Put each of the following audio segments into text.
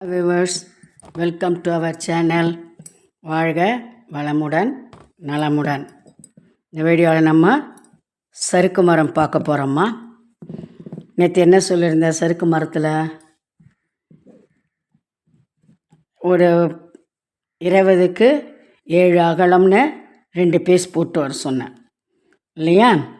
Viewers welcome to our channel வாழ்க வளமுடன் நலமுடன். இந்த வீடியோவில் நம்ம சறுக்கு மரம் பார்க்க போகிறோம்மா நேற்று என்ன சொல்லியிருந்தேன்? சறுக்கு மரத்தில் ஒரு இருபதுக்கு ஏழு அகலம்னு ரெண்டு பீஸ் போட்டு வர சொன்னேன். இல்லையா?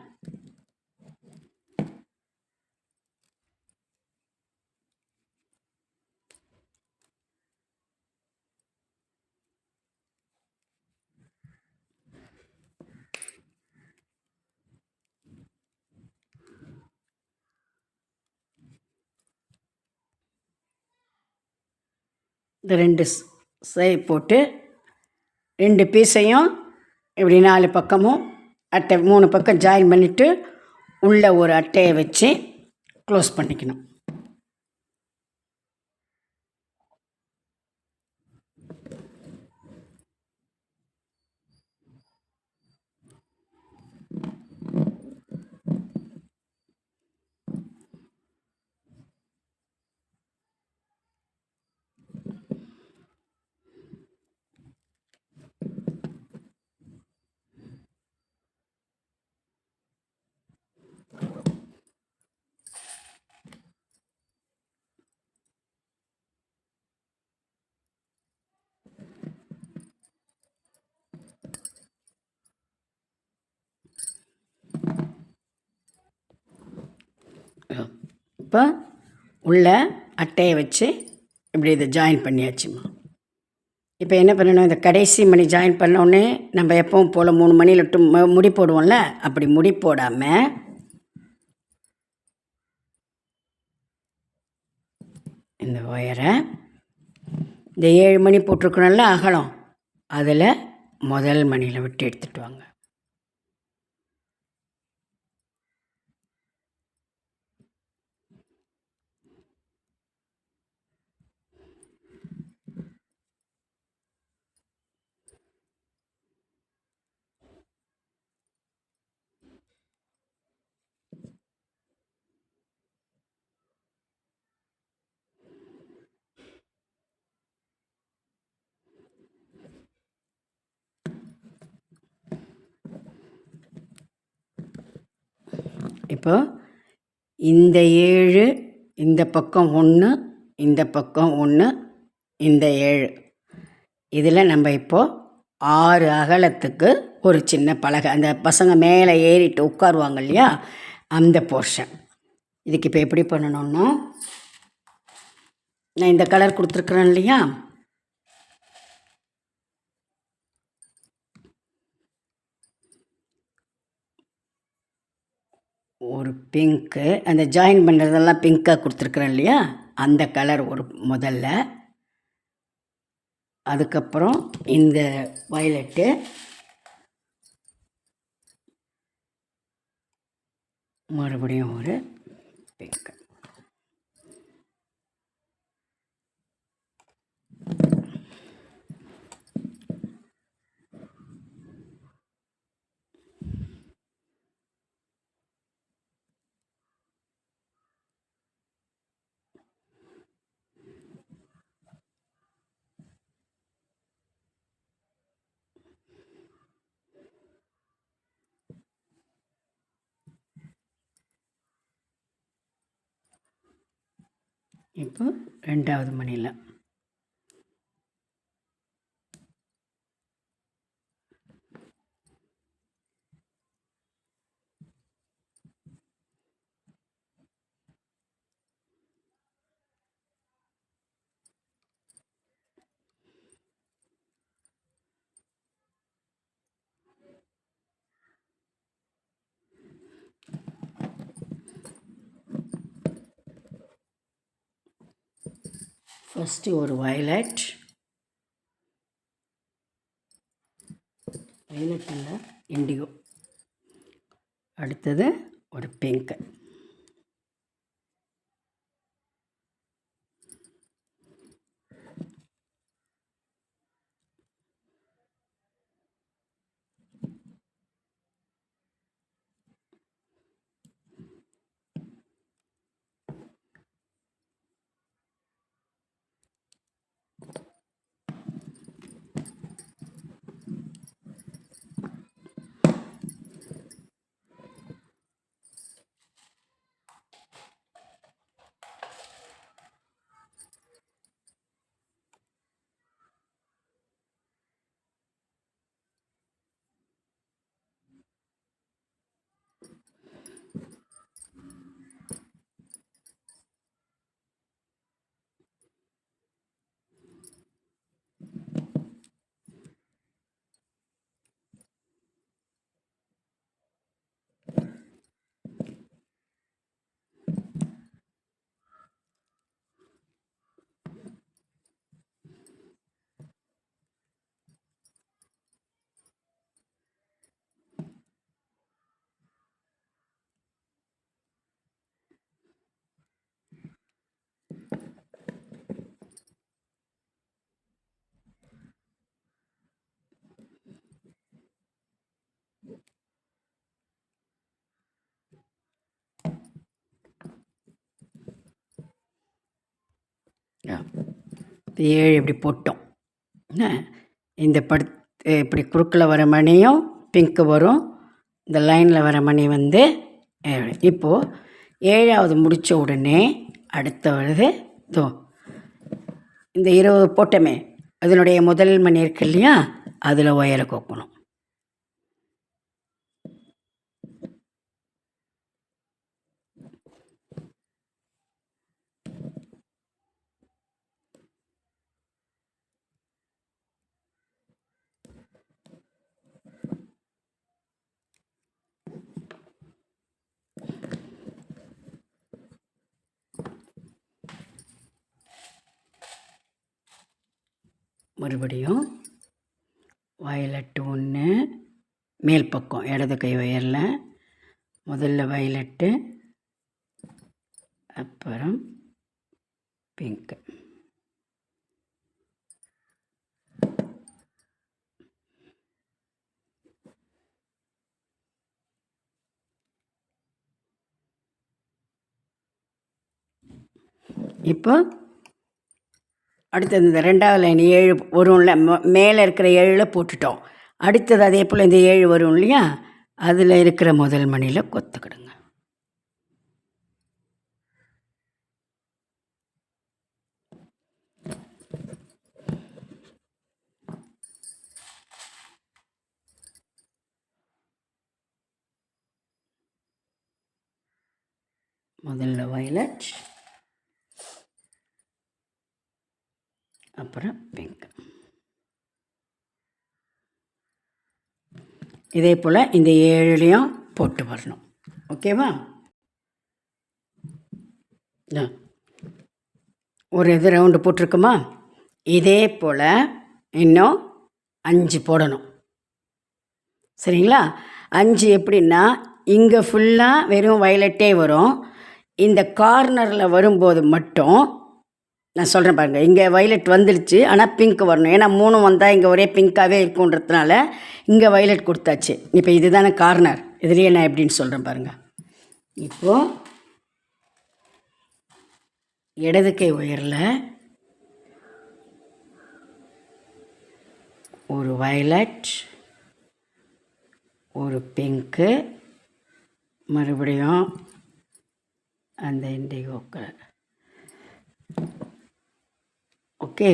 இந்த ரெண்டு சை போட்டு ரெண்டு பீஸையும் இப்படி நாலு பக்கமும் அட்டை மூணு பக்கம் ஜாயின் பண்ணிவிட்டு உள்ளே ஒரு அட்டையை வச்சு க்ளோஸ் பண்ணிக்கணும். இப்போ உள்ள அட்டையை வச்சு இப்படி இதை ஜாயின் பண்ணியாச்சுமா. இப்போ என்ன பண்ணணும்? இந்த கடைசி மணி ஜாயின் பண்ணோடனே நம்ம எப்பவும் போல் மூணு மணியில் டு ம- முடி போடுவோம்ல? அப்படி முடி போடாமல் இந்த ஒயரை இந்த ஏழு மணி போட்டிருக்கணும்ல அகலம் அதில் முதல் மணியில் விட்டு எடுத்துகிட்டு வாங்க. இப்போ இந்த ஏழு இந்த பக்கம் ஒன்று இந்த பக்கம் ஒன்று இந்த ஏழு. இதில் நம்ம இப்போது ஆறு அகலத்துக்கு ஒரு சின்ன பலகை. அந்த பசங்க மேலே ஏறிட்டு உட்காருவாங்க இல்லையா? அந்த போர்ஷன் இதுக்கு இப்போ எப்படி பண்ணணும்னா நான் இந்த கலர் கொடுத்துருக்குறேன் இல்லையா? ஒரு பிங்க்கு அந்த ஜாயின் பண்ணுறதெல்லாம் பிங்க்காக கொடுத்துருக்குறேன் இல்லையா? அந்த கலர் ஒரு முதல்ல. அதுக்கப்புறம் இந்த வயலட்டு மறுபடியும் ஒரு பிங்க்கு இப்போ ரெண்டாவது மணியில். ஃபஸ்ட்டு ஒரு வயலட் வயலட் இல்லை இண்டிகோ அடுத்தது ஒரு பிங்க்கு ஏழு இப்படி போட்டோம். என்ன? இந்த படுத்து இப்படி குறுக்கில் வர மணியும் பிங்க்கு வரும். இந்த லைனில் வர மணி வந்து ஏழு. இப்போது ஏழாவது முடித்த உடனே அடுத்த வருது தோ இந்த இருபது போட்டோமே. அதனுடைய முதல் மணி இருக்கு இல்லையா? அதில் ஒயரை கோக்கணும். மறுபடியும் வயலட்டு ஒன்று மேல் பக்கம் இடது கை வயரில் முதல்ல வயலட்டு அப்புறம் பிங்க்கு இப்போ அடுத்தது இந்த ரெண்டாவது லைன் ஏழு வரும்ல. மேலே இருக்கிற ஏழில் போட்டுட்டோம். அடுத்தது அதே போல் இந்த ஏழு வரும் இல்லையா? அதில் இருக்கிற முதல் மணியில் கொத்துக்கிடுங்க. முதல்ல வயலட் அப்புறம் பிங்க் இதே போல் இந்த ஏழுலேயும் போட்டு வரணும். ஓகேவா ஒரு இது ரவுண்டு போட்டிருக்குமா? இதே போல் இன்னும் அஞ்சு போடணும். சரிங்களா? அஞ்சு எப்படின்னா இங்கே ஃபுல்லாக வெறும் வயலட்டே வரும். இந்த கார்னரில் வரும்போது மட்டும் நான் சொல்கிறேன் பாருங்கள் இங்கே வைலட் வந்துடுச்சு ஆனால் பிங்க் வரணும். ஏன்னா மூணு வந்தால் இங்கே ஒரே பிங்க்காகவே இருக்குன்றதுனால இங்கே வைலட் கொடுத்தாச்சு. இப்போ இதுதானே கார்னர் இதுலேயே நான் எப்படின்னு சொல்கிறேன் பாருங்கள் இப்போது இடது கை உயரில் ஒரு வயலட் ஒரு பிங்க்கு மறுபடியும் அந்த இண்டிகோ கலர் ஓகே.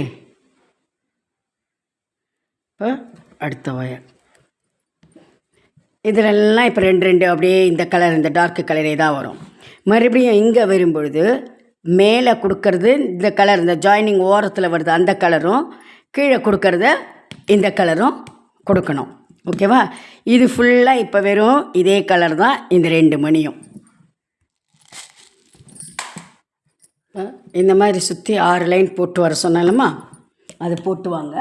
இப்போ அடுத்த ஒயர் இதிலெல்லாம் இப்போ ரெண்டு ரெண்டு அப்படியே இந்த கலர் இந்த டார்க்கு கலரே தான் வரும். மறுபடியும் இங்கே வரும்பொழுது மேலே கொடுக்கறது இந்த கலர் இந்த ஜாயினிங் ஓரத்தில் வருது அந்த கலரும் கீழே கொடுக்கறத இந்த கலரும் கொடுக்கணும். ஓகேவா இது ஃபுல்லாக இப்போ வெறும் இதே கலர் தான் இந்த ரெண்டு மணியும். இந்த மாதிரி சுற்றி ஆறு லைன் போட்டு வர சொன்னாலுமா? அது போட்டு வாங்க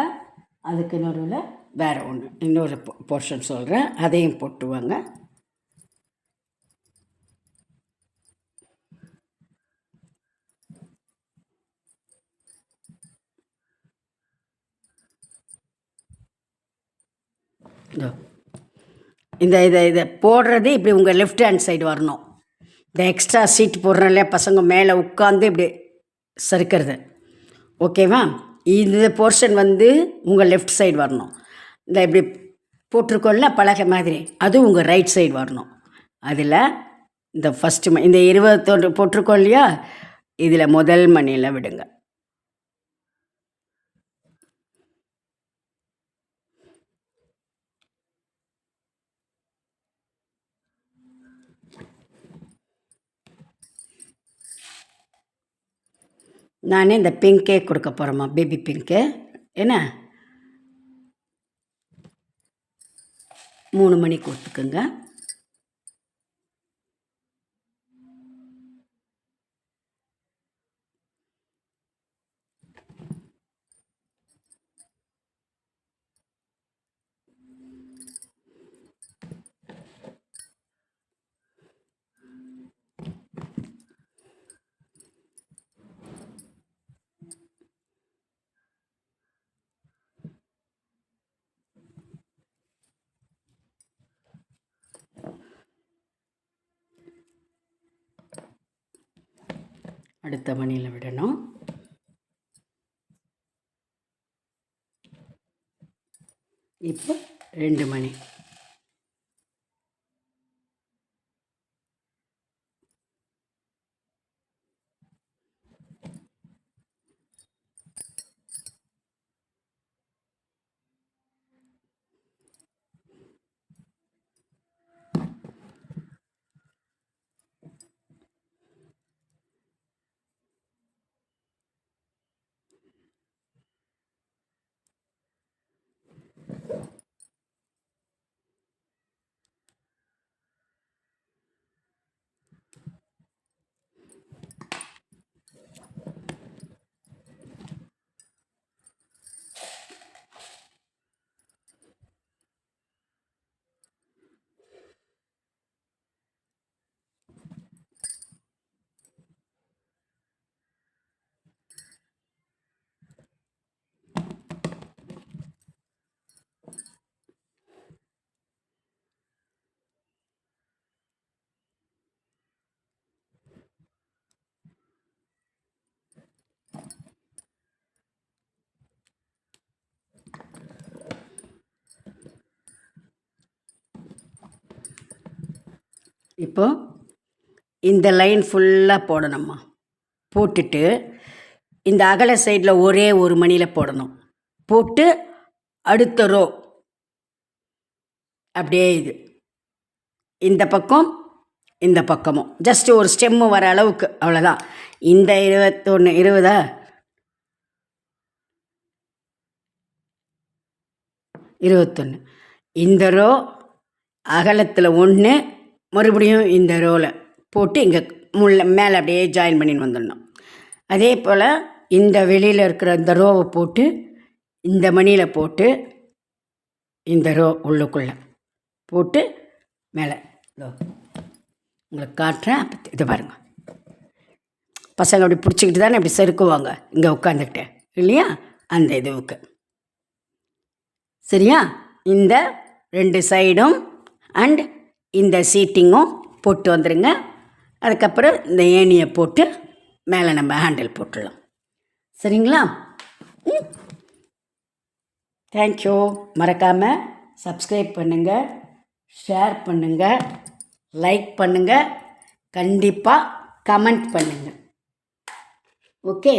அதுக்கு நடுவில் வேறு ஒன்று இன்னொரு போர்ஷன் சொல்கிறேன் அதையும் போட்டு வாங்க இந்த இதை இதை போடுறது இப்படி உங்கள் லெஃப்ட் ஹேண்ட் சைடு வரணும். இந்த எக்ஸ்ட்ரா சீட் போடுறோம் இல்லையா பசங்க மேலே உட்காந்து இப்படி சறுக்கிறது. ஓகேவா? இந்த போர்ஷன் வந்து உங்கள் லெஃப்ட் சைடு வரணும். இந்த இப்படி போட்டிருக்கோம்ல பலகை மாதிரி அது உங்கள் ரைட் சைடு வரணும். அதில் இந்த ஃபஸ்ட்டு ம இந்த இருபத்தொன்று போட்டிருக்கோம் இல்லையா? இதில் முதல் மணியில் விடுங்க. நானே இந்த பிங்கே கொடுக்க போகிறேம்மா பேபி பிங்க்கு என்ன? மூணு மணிக்கு ஒத்துக்குங்க. அடுத்த மணியில் விடணும். இப்போ ரெண்டு மணி. இப்போ இந்த லைன் ஃபுல்லாக போடணும்மா. போட்டுட்டு இந்த அகல சைடில் ஒரே ஒரு மணியில் போடணும். போட்டு அடுத்த ரோ அப்படியே இது. இந்த பக்கம் இந்த பக்கமும். ஜஸ்ட் ஒரு ஸ்டெம்மு வர அளவுக்கு அவ்வளோதான் இந்த இருபத்தொன்று இருபதா? இருபத்தொன்று இந்த ரோ அகலத்தில் ஒன்று மறுபடியும் இந்த ரோவில் போட்டு இங்கே முள்ள மேலே அப்படியே ஜாயின் பண்ணின்னு வந்துடணும். அதே போல் இந்த வெளியில் இருக்கிற இந்த ரோவை போட்டு இந்த மணியில் போட்டு இந்த ரோ உள்ளுக்குள்ளே போட்டு மேலே இதோ. உங்களுக்கு காட்டுறேன். அப்போ இதை பாருங்கள் பசங்க அப்படி பிடிச்சிக்கிட்டு தானே இப்படி செருக்குவாங்க. இங்கே உட்காந்துக்கிட்டேன் இல்லையா? அந்த இதுவுக்கு. சரியா? இந்த ரெண்டு சைடும் அண்ட் இந்த சீட்டிங்கும் போட்டு வந்துடுங்க அதுக்கப்புறம் இந்த ஏணியை போட்டு மேலே நம்ம ஹேண்டில் போட்டுடலாம். சரிங்களா? ம். தேங்க்யூ மறக்காமல் சப்ஸ்கிரைப் பண்ணுங்கள் ஷேர் பண்ணுங்கள் லைக் பண்ணுங்கள் கண்டிப்பாக கமெண்ட் பண்ணுங்கள் ஓகே